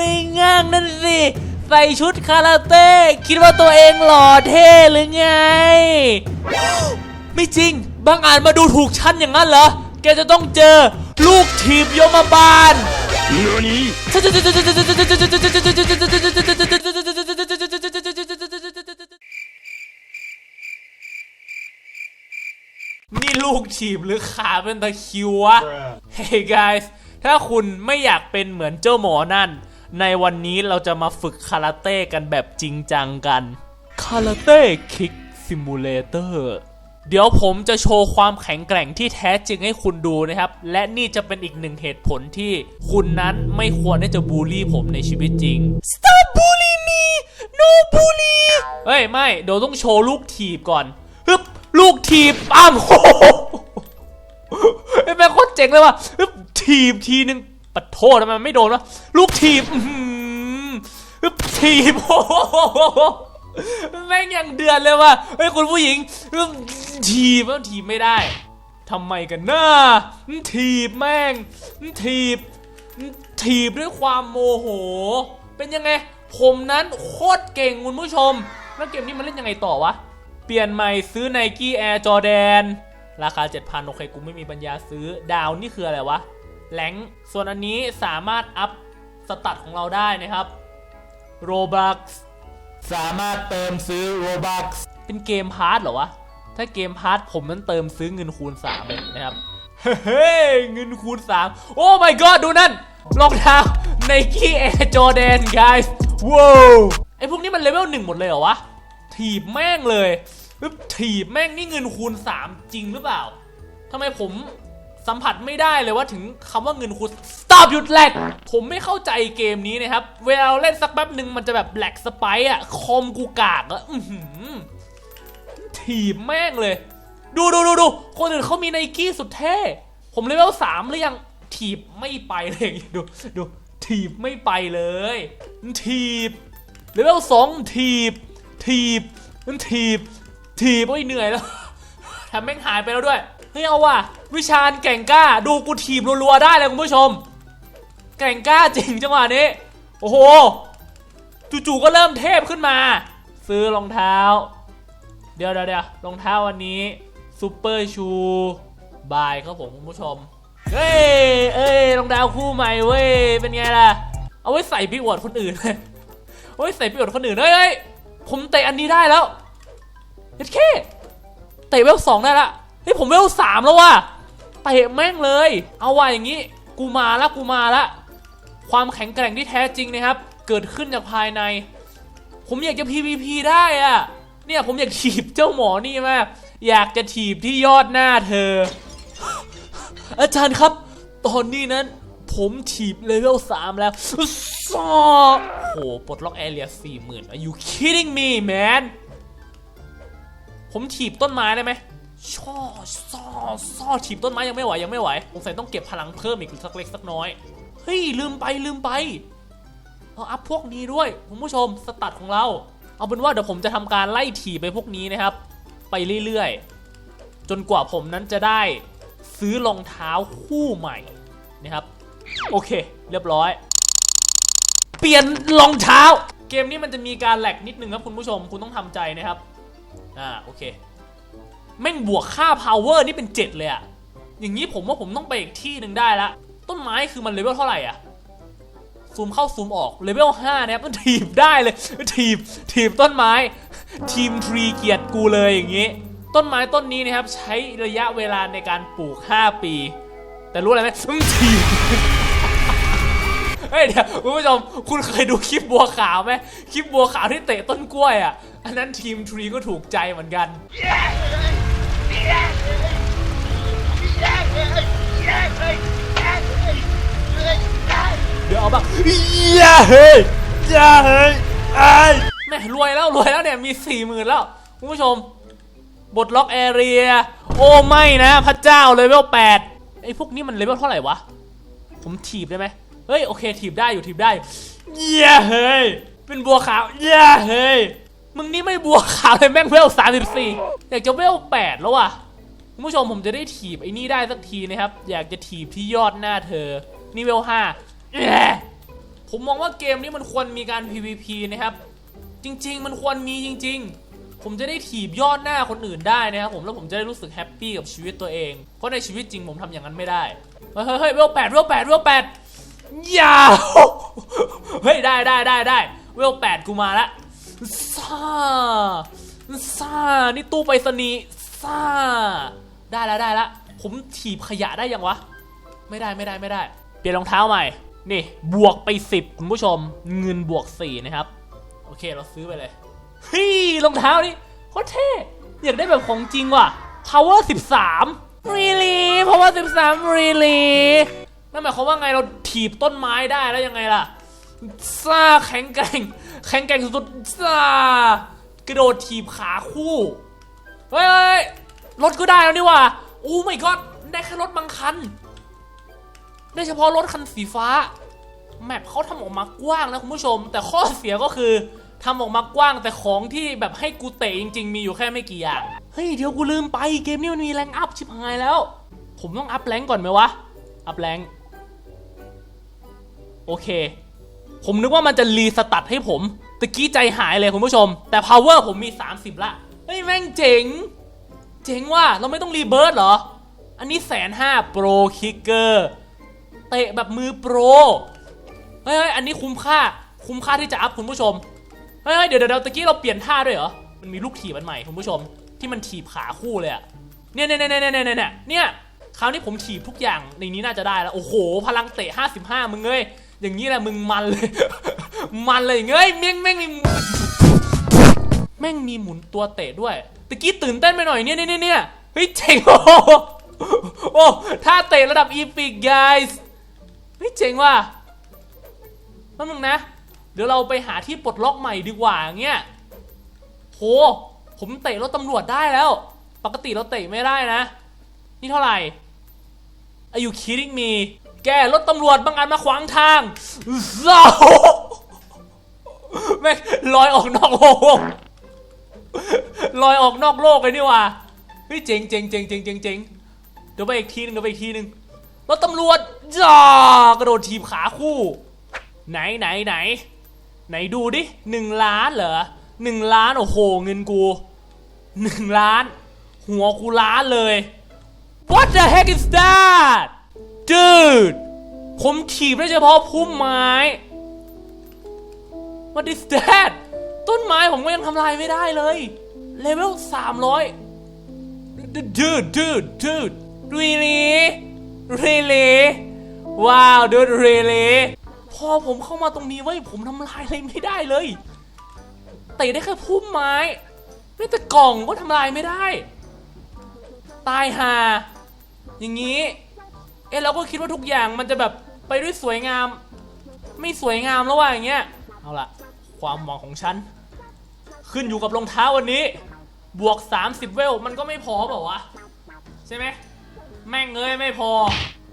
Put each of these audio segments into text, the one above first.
ไอ้ง่างนั่นสิ ใส่ชุดคาราเต้ คิดว่าตัวเองหล่อเท่หรือไง ไม่จริง บางอาจมาดูถูกฉันอย่างนั้นเหรอ แกจะต้องเจอ ลูกทีบยมบาลนี่ลูกถีบหรือขาเป็นตะคริววะ Hey guys ถ้าคุณไม่อยากเป็นเหมือนเจ้าหมอนั่น ในวันนี้เราจะมาฝึกคาราเต้กันแบบจริงจังกันคาราเต้คิกซิมูเลเตอร์เดี๋ยวผมจะโชว์ความแข็งแกร่งที่แท้จริงให้คุณดูนะครับ และนี่จะเป็นอีกหนึ่งเหตุผลที่คุณนั้นไม่ควรที่จะบูลลี่ผมในชีวิตจริง Stop bully me no bully เฮ้ย ไม่เดี๋ยวต้องโชว์ลูกถีบก่อนฮึบลูกถีบอ้ามโหไอ้แม่งโคตรเจ๋งเลยว่ะฮึบถีบทีนึง ปัดโทษทำไมมันไม่โดนวะลูกถีบอื้อหือฮึบถีบโอ้โหแม่งย่างเดือดเลยว่ะเฮ้ยคุณผู้หญิงฮึบถีบแล้วถีบไม่ได้ทำไมกันนะถีบแม่งถีบถีบด้วยความโมโห เป็นยังไง ผมนั้นโคตรเก่งคุณผู้ชม แล้วเกมนี้มันเล่นยังไงต่อวะ เปลี่ยนใหม่ซื้อ n นกี้แอร์จอแดน ราคา 7,000 โอเค กูไม่มีปัญญาซื้อดาวนี่คืออะไรวะ แหลงส่วนอันนี้สามารถอัพสตัตของเราได้นะครับ Robux สามารถเติมซื้อ Robux เป็นเกมพาร์ทเหรอวะ ถ้าเกมพาร์ทผมนั้นเติมซื้อเงินคูณ3เลยนะครับ เฮ้ยเงินคูณ 3 โอ้ my god ดูนั่นรองเท้า Nike Air Jordan guys ว้าวไอพวกนี้มันเลเวลหนึ่งหมดเลยเหรอวะ ถีบแม่งเลยปึ๊บถีบแม่งนี่เงินคูณ 3 จริงหรือเปล่าทำไมผม สัมผัสไม่ได้เลยว่าถึงคำว่าเงินคูณ stop หยุดแลกผมไม่เข้าใจเกมนี้นะครับ เวลาเราเล่นสักแป๊บหนึ่งมันจะแบบแหลกสไปอะคอมกูกากอะถีบแม่งเลย ดูดูดูดูคนอื่นเขามีไนกี้สุดเท่ ผมเลเวลสามหรือยังถีบไม่ไปเลยดูดูถีบไม่ไปเลย ถีบเลเวลสองถีบ ถีบมันถีบ ถีบโอ้ยเหนื่อยแล้วทำแม่งหายไปแล้วด้วยเฮ้ยเอาว่ะ วิชาญแก่งกล้าดูกูถีบรัวๆได้เลยคุณผู้ชม แก่งกล้าจริงจังหวะนี้ โอ้โห จู่ๆก็เริ่มเทพขึ้นมา ซื้อรองเท้า เดี๋ยวเดี๋ยวเดี๋ยวรองเท้าวันนี้ซูเปอร์ชูบายครับผมคุณผู้ชม เฮ้ย เอ้ยรองเท้าคู่ใหม่เว้ย เป็นไงล่ะ เอาไว้ใส่ไปอวดคนอื่นเอาไว้ใส่ไปอวดคนอื่นเฮ้ยเฮ้ยผมเตะอันนี้ได้แล้วเฮ็ดแค่เตะเวลสองได้ละเฮ้ยผมเวลสามแล้วว่ะ เตะแม่งเลย เอาว่ะอย่างนี้ กูมาละกูมาละ ความแข็งแกร่งที่แท้จริงนะครับ เกิดขึ้นจากภายใน ผมอยากจะ PVP ได้อะเนี่ยผมอยากถีบเจ้าหมอนี่มากอยากจะถีบที่ยอดหน้าเธอ อาจารย์ครับ ตอนนี้นั้น ผมถีบเลเวล3แล้วซอโหปลดล็อกแอเรีย40,000 Are you kidding me man ผมถีบต้นไม้ได้ไหม ช่อซ่อซ่อถีบต้นไม้ยังไม่ไหวยังไม่ไหวสงสัยต้องเก็บพลังเพิ่มอีกสักเล็กสักน้อย เฮ้ย ลืมไปลืมไป เอาอัพพวกนี้ด้วยคุณผู้ชมสตัดของเรา เอาเป็นว่าเดี๋ยวผมจะทำการไล่ถีบไปพวกนี้นะครับ ไปเรื่อยๆ จนกว่าผมนั้นจะได้ซื้อรองเท้าคู่ใหม่นะครับ โอเค เรียบร้อย เปลี่ยนรองเท้า เกมนี้มันจะมีการแหลกนิดนึงครับคุณผู้ชมคุณต้องทำใจนะครับ อ่าโอเค แม่งบวกค่า power นี่เป็น 7 เลยอะอย่างนี้ผมว่าผมต้องไปอีกที่หนึ่งได้ละ ต้นไม้คือมันเลเวลเท่าไหร่อะซูมเข้าซูมออกเลเวล5นะครับมันถีบได้เลยถีบถีบต้นไม้ ทีมทรีเกียรติกูเลยอย่างนี้ ต้นไม้ต้นนี้นะครับ ใช้ระยะเวลาในการปลูก 5 ปี แต่รู้อะไรไหมมึงถีบเฮ้ยเดี๋ยวคุณผู้ชมคุณเคยดูคลิปบัวขาวไหมคลิปบัวขาวที่เตะต้นกล้วยอะ อันนั้นทีมทรีก็ถูกใจเหมือนกัน เดี๋ยวเอาแบบอย่าเฮ้ยอย่าเฮ้ยไอ้แม่รวยแล้วรวยแล้วเนี่ยมีสี่หมื่นแล้วคุณผู้ชม บทล็อกแอเรีย โอ้ไม่นะ พระเจ้าเลเวลแปดไอ้พวกนี้มันเลเวลเท่าไหร่วะ ผมถีบได้ไหมเฮ้ย โอเคถีบได้อยู่ถีบได้อย่าเฮ้ย เป็นบัวขาวอย่าเฮ้ย มึงนี่ไม่บัวขาวเลยแม่งเวลสามสิบสี่อยากจะเวลแปดแล้วว่ะคุณผู้ชมผมจะได้ถีบไอ้นี่ได้สักทีนะครับ อยากจะถีบที่ยอดหน้าเธอ นี่เวลห้าผมมองว่าเกมนี้มันควรมีการ PVP นะครับ จริง ๆ มันควรมีจริง ๆ ผมจะได้ถีบยอดหน้าคนอื่นได้นะครับผมแล้วผมจะได้รู้สึกแฮปปี้กับชีวิตตัวเองเพราะในชีวิตจริงผมทำอย่างนั้นไม่ได้เฮ้ยเฮ้ยเฮ้ยเวลแปดเวลแปดเวลแปดยาวเฮ้ยได้ได้ได้ได้เวลแปดกูมาละ ซ่าซ่านี่ตู้ไปรษณีย์ซ่า ได้แล้วได้แล้วผมถีบขยะได้ยังวะ ไม่ได้ไม่ได้ไม่ได้ เปลี่ยนรองเท้าใหม่ นี่บวกไป 10 คุณผู้ชม เงินบวก 4 นะครับ โอเคเราซื้อไปเลยฮ้ยรองเท้านี่โคตรเท่อยากได้แบบของจริงว่ะ power 13 really power 13 really นั่นหมายความว่าไงเราถีบต้นไม้ได้แล้วยังไงล่ะซ่าแข็งแกร่ง แข็งแกร่งสุดๆซ่ากระโดดถีบขาคู่ เฮ้ยรถก็ได้แล้วนี่ว่ะโอ้ไม่ก็ได้แค่รถบางคัน ได้เฉพาะรถคันสีฟ้า แมปเขาทำออกมากว้างนะคุณผู้ชม แต่ข้อเสียก็คือทำออกมากว้างแต่ของที่แบบให้กูเตะจริง ๆ มีอยู่แค่ไม่กี่อย่าง เฮ้ย เดี๋ยวกูลืมไปเกมนี้มันมีแรงอัพชิบหายแล้ว ผมต้องอัพแรงก่อนไหมวะ อัพแรงโอเค ผมนึกว่ามันจะรีสตัดให้ผมตะกี้ใจหายเลยคุณผู้ชม แต่ power ผมมี 30 ละเฮ้ยแม่งเจ๋ง เจ๋งว่ะเราไม่ต้องรีเบิร์ดเหรอ อันนี้แสนห้าโปรคิกเกอร์เตะแบบมือโปรเฮ้ยเฮ้ยอันนี้คุ้มค่า คุ้มค่าที่จะอัพคุณผู้ชมเฮ้ยเฮ้ยเดี๋ยวเดี๋ยวเดี๋ยวตะกี้เราเปลี่ยนท่าด้วยเหรอ มันมีลูกถีบอันใหม่คุณผู้ชม ที่มันถีบขาคู่เลยอะเนี่ยเนี่ยเนี่ยเนี่ยเนี่ยเนี่ยเนี่ยคราวนี้ผมถีบทุกอย่างในนี้น่าจะได้แล้ว โอ้โห พลังเตะ 55 มึงเอ้ย อย่างนี้แหละมึงมันเลย มันเลยเงยแม่งแม่งมีแม่งมีหมุนตัวเตะด้วยตะกี้ตื่นเต้นไปหน่อยเนี่ยเนี่ยเนี่ยเฮ้ยเจ๋งโอ้โหโอ้ท่าเตะระดับอีพิก guys เฮ้ยเจ๋งว่ะแป๊บนึงนะ เดี๋ยวเราไปหาที่ปลดล็อกใหม่ดีกว่าเงี้ยโห ผมเตะรถตำรวจได้แล้ว ปกติเราเตะไม่ได้นะ นี่เท่าไหร่ Are you kidding me แกรถตำรวจบางอันมาขวางทางซ้าแม่งลอยออกนอกโลกลอยออกนอกโลกเลยนี่ว่าเฮ้ยเจ๋งเจ๋งเจ๋งเจ๋งเจ๋งเจ๋งเดี๋ยวไปอีกทีนึงเดี๋ยวไปอีกทีนึงรถตำรวจจ้ากระโดดทีบขาคู่ ไหนไหนไหน ไหนดูดิหนึ่งล้านเหรอหนึ่งล้านโอ้โหเงินกูหนึ่งล้าน หัวกูล้านเลย What the heck is that dude ผมถีบได้เฉพาะพุ่มไม้ What is that ต้นไม้ผมก็ยังทำลายไม่ได้เลย เลเวล300 dude dude dude really really ว้าว dude really พอผมเข้ามาตรงนี้เว้ผมทำลายอะไรไม่ได้เลยเตะได้แค่พุ่มไม้ไม่แต่กล่องก็ทำลายไม่ได้ ตายหาอย่างนี้ เอ๊ะเราก็คิดว่าทุกอย่างมันจะแบบไปด้วยสวยงาม ไม่สวยงามแล้วว่ะอย่างเงี้ยเอาล่ะ ความหวังของฉัน ขึ้นอยู่กับรองเท้าวันนี้ บวก 30 เวลมันก็ไม่พอเปล่าวะใช่ไหมแม่งเอ้ยไม่พอ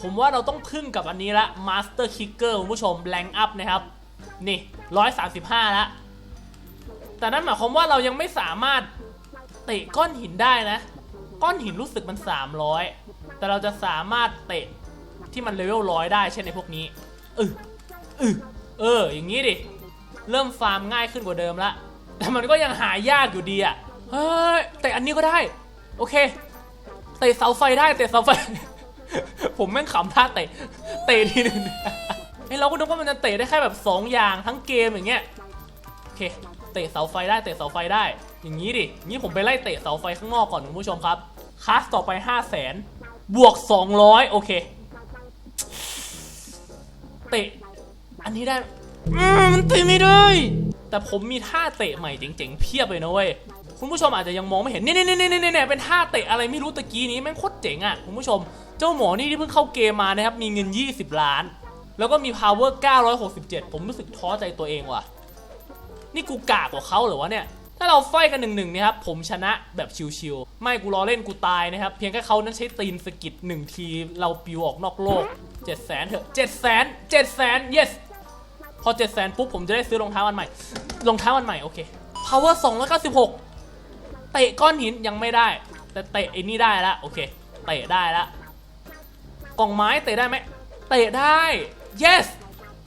ผมว่าเราต้องพึ่งกับอันนี้ละ Master Kicker คุณผู้ชมแรงอัพนะครับ นี่135ละแต่นั่นหมายความว่าเรายังไม่สามารถเตะก้อนหินได้นะ ก้อนหินรู้สึกมัน 300 แต่เราจะสามารถเตะ ที่มันเลเวลร้อยได้เช่นในพวกนี้เออเออเออ อย่างนี้ดิ เริ่มฟาร์มง่ายขึ้นกว่าเดิมละ แต่มันก็ยังหายากอยู่ดีอะ เฮ้ย แต่อันนี้ก็ได้ โอเค เตะเสาไฟได้เตะเสาไฟ ผมแม่งขำท่าเตะ เตะทีหนึ่งไอ้เราก็นึกว่ามันจะเตะได้แค่แบบ2อย่างทั้งเกมอย่างเงี้ย โอเค เตะเสาไฟได้เตะเสาไฟได้ อย่างนี้ดิ งี้ผมไปไล่เตะเสาไฟข้างนอกก่อนคุณผู้ชมครับคลาสต่อไป 5 0 0แสนบวก 200 โอเค เตะ อันนี้ได้อืมมันเตะไม่ได้ แต่ผมมีท่าเตะใหม่เจ๋งๆเพียบเลยนะเว้ยคุณผู้ชมอาจจะยังมองไม่เห็นเนี่ยเนี่ยเนี่ยเนี่ยเนี่ยเป็นท่าเตะอะไรไม่รู้ตะกี้นี้แม่งโคตรเจ๋งอะคุณผู้ชม เจ้าหมอนี่ที่เพิ่งเข้าเกมมานะครับมีเงิน 20 ล้าน แล้วก็มี power 967 ผมรู้สึกท้อใจตัวเองว่ะ นี่กูกากกว่าเขาเหรอวะเนี่ยถ้าเราไฟกันหนึ่งหนึ่งเนี่ยครับผมชนะแบบชิวๆไม่กูรอเล่นกูตายนะครับ เพียงแค่เขานั้นใช้ตีนสกิดหนึ่งที เราปิวออกนอกโลก 7 0 0 0 0เถอะ7 0 0 0 0 7 0 0 0 0 yes พอ7 0 0 0 0 0ปุ๊บผมจะได้ซื้อรองเท้าอันใหม่ รองเท้าอันใหม่โอเค power 296เก้าสิบหกเตะก้อนหินยังไม่ได้ แต่เตะไอ้นี่ได้ละโอเค เตะได้ละกล่องไม้เตะได้ไหมเตะได้ yes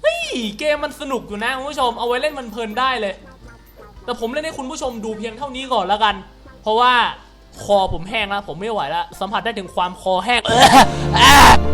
เฮ้ยเกมมันสนุกอยู่นะคุณผู้ชม เอาไว้เล่นมันเพลินได้เลย แต่ผมเล่นให้คุณผู้ชมดูเพียงเท่านี้ก่อนล้วกัน เพราะว่าคอผมแห้งแล้วผมไม่ไหวแล้วสัมผัสได้ถึงความคอแห้ง